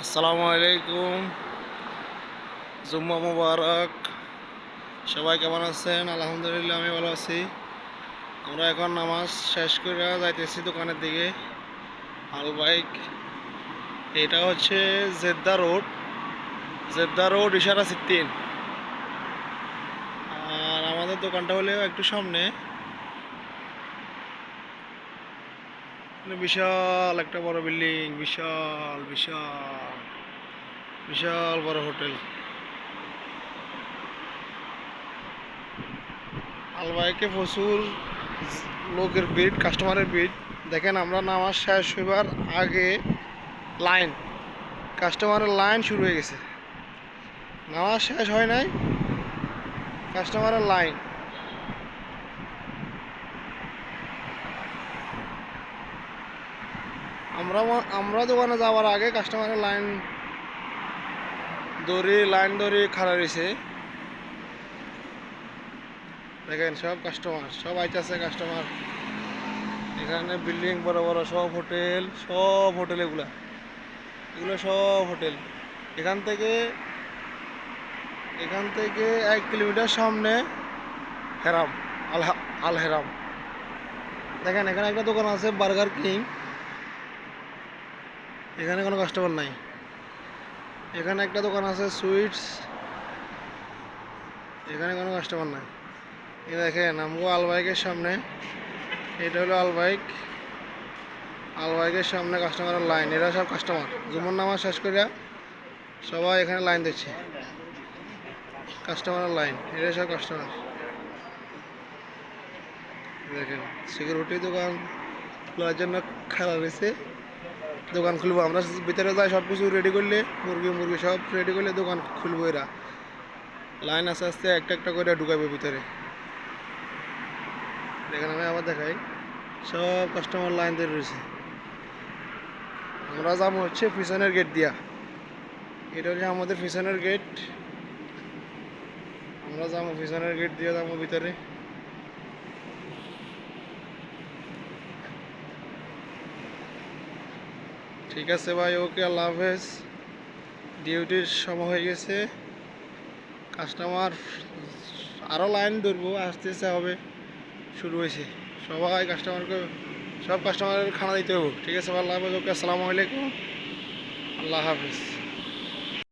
আসসালামু আলাইকুম। জুম্মা মুবারক। সবাই কেমন আছেন? আলহামদুলিল্লাহ, আমি ভালো আছি। আমরা এখন নামাজ শেষ করে যাইতেছি দোকানের দিকে। আল বাইক, এটা হচ্ছে জেদ্দা রোড। জেদ্দা রোড, ইশারা সিদ্দিন। আর আমাদের দোকানটা হলেও একটু সামনে। বিশাল একটা বড় বিল্ডিং, বিশাল বিশাল বিশাল বড় হোটেল। আলবাইকে প্রচুর লোকের ভিড় কাস্টমারের ভিড়। দেখেন আমরা নামাজ শেষ হইবার আগে লাইন কাস্টমারের লাইন শুরু হয়ে গেছে। নামাজ শেষ হয় নাই কাস্টমারের লাইন। আমরা আমরা দোকানে যাওয়ার আগে কাস্টমারের লাইন দড়ি লাইন দড়ি খাড়া রয়েছে। দেখেন, সব কাস্টমার সব আইতাছে কাস্টমার এখানে বিল্ডিং বড় বড়, সব হোটেল সব হোটেল এগুলা। এগুলো সব হোটেল এখান থেকে এখান থেকে এক কিলোমিটার সামনে হেরাম, আল আল হেরাম দেখেন, এখানে একটা দোকান আছে বার্গার কিং এখানে কোনো কাস্টমার নাই। এখানে একটা দোকান আছে সুইটস। এখানে কোনো কাস্টমার নাই। এই দেখেন, আমগো আলবাইকের সামনে, এটা হলো আলবাইক আলবাইকের সামনে কাস্টমারের লাইন এরা সব কাস্টমার জুমন নামাজ শেষ করে সবাই এখানে লাইন দিচ্ছে। কাস্টমারের লাইন এরা সব কাস্টমার দেখেন সিকিউরিটি দোকান খোলার জন্য খারাপ রয়েছে দোকান খুলবো। আমরা ভিতরে যাই সব কিছু রেডি করলে, মুরগি মুরগি সব রেডি করলে দোকান খুলবো এরা। লাইন আস্তে আস্তে একটা একটা করে ঢুকাবে ভিতরে। দেখেন, আমি আবার দেখাই। সব কাস্টমার লাইন দিয়ে রয়েছে। আমরা যাব হচ্ছে পিছনের গেট দিয়া। এটা হচ্ছে আমাদের পিছনের গেট আমরা যাব পিছনের গেট দিয়ে, যাব ভিতরে। ঠিক আছে ভাই, ওকে আল্লাহ হাফেজ। ডিউটির সময় হয়ে গেছে। কাস্টমার আরও লাইন ধরবো আসতে আস্তে হবে, শুরু হয়েছে। সবাই কাস্টমারকে, সব কাস্টমারের খানা দিতে হবে। ঠিক আছে আল্লাহ হাফেজ, ওকে আসসালামু আলাইকুম। আল্লাহ হাফেজ।